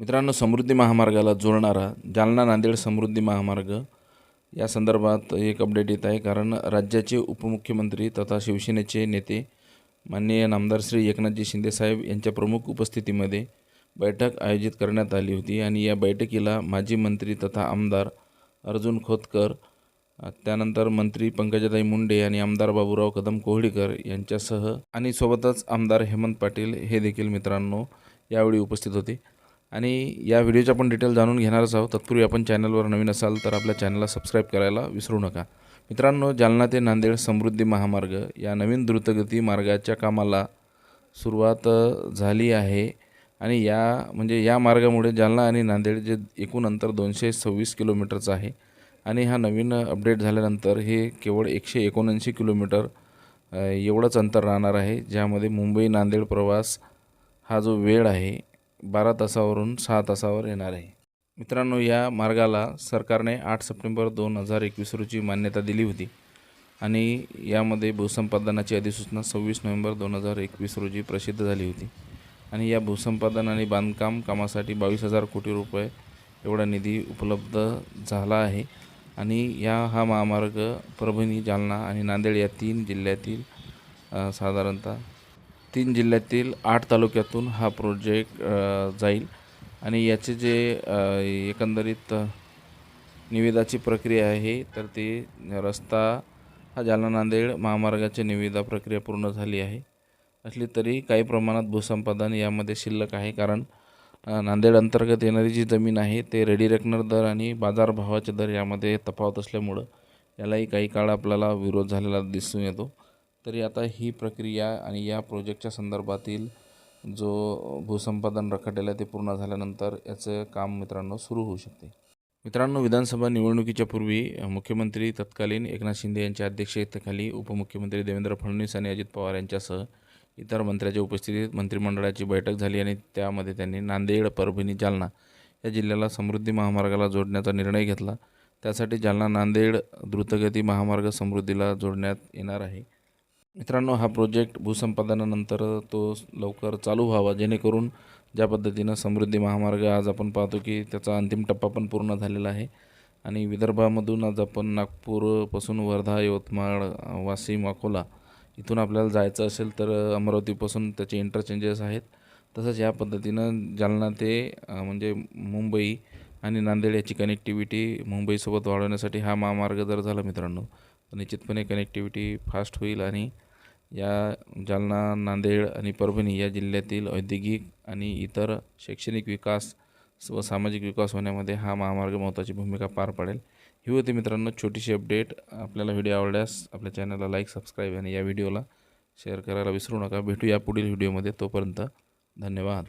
मित्रांनो समृद्धी महामार्गाला जोडणारा जालना नांदेड समृद्धी महामार्ग या संदर्भात एक अपडेट येत आहे. कारण राज्याचे उपमुख्यमंत्री तथा शिवसेनेचे नेते माननीय नामदार श्री एकनाथजी शिंदेसाहेब यांच्या प्रमुख उपस्थितीमध्ये बैठक आयोजित करण्यात आली होती. आणि या बैठकीला माजी मंत्री तथा आमदार अर्जुन खोतकर त्यानंतर मंत्री पंकजाताई मुंडे आणि आमदार बाबूराव कदम कोहळीकर यांच्यासह आणि सोबतच आमदार हेमंत पाटील हे देखील मित्रांनो यावेळी उपस्थित होते. आणि या व्हिडिओच्या आपण डिटेल जाणून घेणारच आहोत. तत्पूर्वी आपण चॅनलवर नवीन असाल तर आपल्या चॅनलला सबस्क्राईब करायला विसरू नका. मित्रांनो जालना ते नांदेड समृद्धी महामार्ग या नवीन द्रुतगती मार्गाच्या कामाला सुरुवात झाली आहे. आणि या म्हणजे या मार्गामुळे जालना आणि नांदेड जे एकूण अंतर दोनशे सव्वीस किलोमीटरचं आहे. आणि हा नवीन अपडेट झाल्यानंतर हे केवळ एकशे एकोणऐंशी किलोमीटर एवढंच अंतर राहणार आहे. ज्यामध्ये मुंबई नांदेड प्रवास हा जो वेळ आहे बारा तासावरून सहा तासावर येणार आहे. मित्रांनो या मार्गाला सरकारने आठ सप्टेंबर दोन हजार एकवीस रोजी मान्यता दिली होती आणि यामध्ये भूसंपादनाची अधिसूचना सव्वीस नोव्हेंबर दोन हजार एकवीस रोजी प्रसिद्ध झाली होती. आणि या भूसंपादन आणि बांधकाम कामासाठी बावीस हजार कोटी रुपये एवढा निधी उपलब्ध झाला आहे. आणि या हा महामार्ग परभणी जालना आणि नांदेड या तीन जिल्ह्यातील साधारणतः तीन जिल्ह्यातील आठ तालुक्यातून हा प्रोजेक्ट जाईल. आणि याचे जे एकंदरीत निविदाची प्रक्रिया आहे तर ती रस्ता हा जालना नांदेड महामार्गाची निविदा प्रक्रिया पूर्ण झाली आहे. असली तरी काही प्रमाणात भूसंपादन यामध्ये शिल्लक आहे कारण नांदेड अंतर्गत येणारी जी जमीन आहे ते रेडी रेकनर दर आणि बाजारभावाचे दर यामध्ये तफावत असल्यामुळं यालाही काही काळ आपल्याला विरोध झालेला दिसून येतो. तरी आता ही प्रक्रिया आणि या प्रोजेक्टच्या संदर्भातील जो भूसंपादन रखडलेलं आहे ते पूर्ण झाल्यानंतर याचं काम मित्रांनो सुरू होऊ शकते. मित्रांनो विधानसभा निवडणुकीच्या पूर्वी मुख्यमंत्री तत्कालीन एकनाथ शिंदे यांच्या अध्यक्षतेखाली उपमुख्यमंत्री देवेंद्र फडणवीस आणि अजित पवार यांच्यासह इतर मंत्र्याच्या उपस्थितीत मंत्रिमंडळाची बैठक झाली आणि त्यामध्ये त्यांनी नांदेड परभणी जालना या जिल्ह्याला समृद्धी महामार्गाला जोडण्याचा निर्णय घेतला. त्यासाठी जालना नांदेड द्रुतगती महामार्ग समृद्धीला जोडण्यात येणार आहे. मित्रांनो हा प्रोजेक्ट भूसंपादनानंतर तो लवकर चालू व्हावा जेणेकरून ज्या पद्धतीनं समृद्धी महामार्ग आज आपण पाहतो की त्याचा अंतिम टप्पा पण पूर्ण झालेला आहे. आणि विदर्भामधून आज आपण नागपूरपासून वर्धा यवतमाळ वाशिम अकोला इथून आपल्याला जायचं असेल तर अमरावतीपासून त्याचे इंटरचेंजेस आहेत. तसंच या पद्धतीनं जालना ते म्हणजे मुंबई आणि नांदेड याची कनेक्टिव्हिटी मुंबईसोबत वाढवण्यासाठी हा महामार्ग जर झाला मित्रांनो निश्चितपणे कनेक्टिव्हिटी फास्ट होईल आणि या जालना नांदेड आणि परभणी या जिल्ह्यातील औद्योगिक आणि इतर शैक्षणिक विकास व सामाजिक विकास होण्यामध्ये हा महामार्ग महत्त्वाची भूमिका पार पाडेल. ही होती मित्रांनो छोटीशी अपडेट आपल्याला व्हिडिओ आवडल्यास आपल्या चॅनलला लाईक सबस्क्राईब आणि या व्हिडिओला शेअर करायला विसरू नका. भेटू या पुढील व्हिडिओमध्ये तोपर्यंत धन्यवाद.